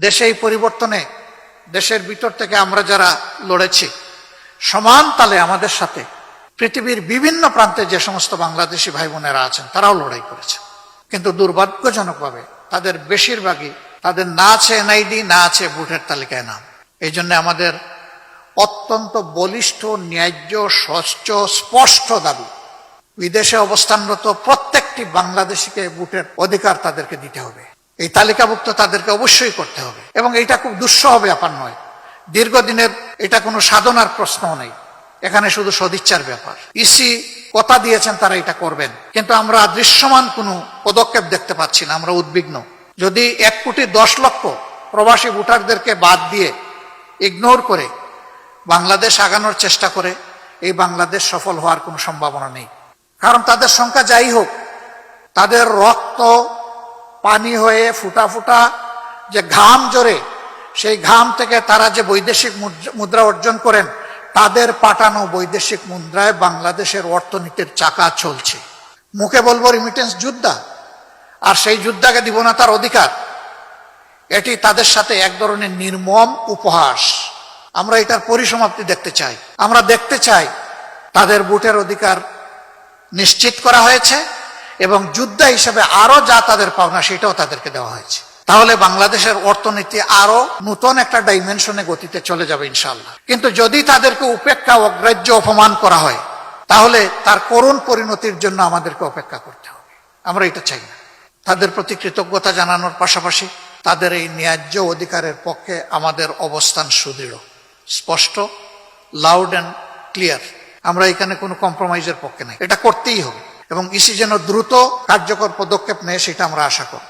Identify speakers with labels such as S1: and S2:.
S1: দেশে এই পরিবর্তনে, দেশের ভিতর থেকে আমরা যারা লড়েছি, সমান তালে আমাদের সাথে পৃথিবীর বিভিন্ন প্রান্তে যে সমস্ত বাংলাদেশি ভাই বোনেরা আছেন, তারাও লড়াই করেছে। কিন্তু দুর্ভাগ্যজনকভাবে তাদের বেশিরভাগই, তাদের না আছে এনআইডি, না আছে ভোটের তালিকায় নাম। এই জন্য আমাদের অত্যন্ত বলিষ্ঠ, ন্যায্য, স্বচ্ছ, স্পষ্ট দাবি, বিদেশে অবস্থানরত প্রত্যেকটি বাংলাদেশিকে ভোটের অধিকার তাদেরকে দিতে হবে। এই তালিকাভুক্ত তাদেরকে অবশ্যই করতে হবে। এবং এটা খুব দুঃসহ ব্যাপার নয়। দীর্ঘদিনের এটা কোনো সাধনার প্রশ্ন নেই। এখানে শুধু সদিচ্ছার ব্যাপার। ইসি কথা দিয়েছেন তারা এটা করবেন। কিন্তু আমরা দৃশ্যমান কোনো পদক্ষেপ দেখতে পাচ্ছি না। আমরা উদ্বিগ্ন। যদি এক কোটি দশ লক্ষ প্রবাসী ভোটারদেরকে বাদ দিয়ে ইগনোর করে বাংলাদেশ আগানোর চেষ্টা করে, এই বাংলাদেশ সফল হওয়ার কোনো সম্ভাবনা নেই। কারণ তাদের সংখ্যা যাই হোক, তাদের রক্ত পানি হয়ে ফুটা ফুটা যে ঘাম জোরে, সেই ঘাম থেকে তারা যে বৈদেশিক মুদ্রা- অর্জন করেন, তাদের পাঠানো বৈদেশিক মুদ্রায় বাংলাদেশের অর্থনীতির চাকা চলছে। মুখে বলব রিমিটেন্স যোদ্ধা, আর সেই যোদ্ধাকে দিব না তার অধিকার। এটি তাদের সাথে এক ধরনের নির্মম উপহাস। আমরা এটার পরিসমাপ্তি দেখতে চাই। আমরা দেখতে চাই তাদের ভোটের অধিকার নিশ্চিত করা হয়েছে। এবং যোদ্ধা হিসেবে আরও যা তাদের পাওনা সেটাও তাদেরকে দেওয়া হয়েছে। তাহলে বাংলাদেশের অর্থনীতি আরও নতুন একটা ডাইমেনশনে গতিতে চলে যাবে ইনশাল্লাহ কিন্তু যদি তাদেরকে উপেক্ষা, অগ্রাহ্য, অপমান করা হয়, তাহলে তার করুণ পরিণতির জন্য আমাদেরকে অপেক্ষা করতে হবে। আমরা এটা চাই না। তাদের প্রতি কৃতজ্ঞতা জানানোর পাশাপাশি তাদের এই ন্যায্য অধিকারের পক্ষে আমাদের অবস্থান সুদৃঢ়, স্পষ্ট লাউড অ্যান্ড ক্লিয়ার আমরা এখানে কোনো কম্প্রোমাইজের পক্ষে নাই। এটা করতেই হবে। এবং ইসি যেন দ্রুত কার্যকর পদক্ষেপ নেয় সেটা আমরা আশা করি।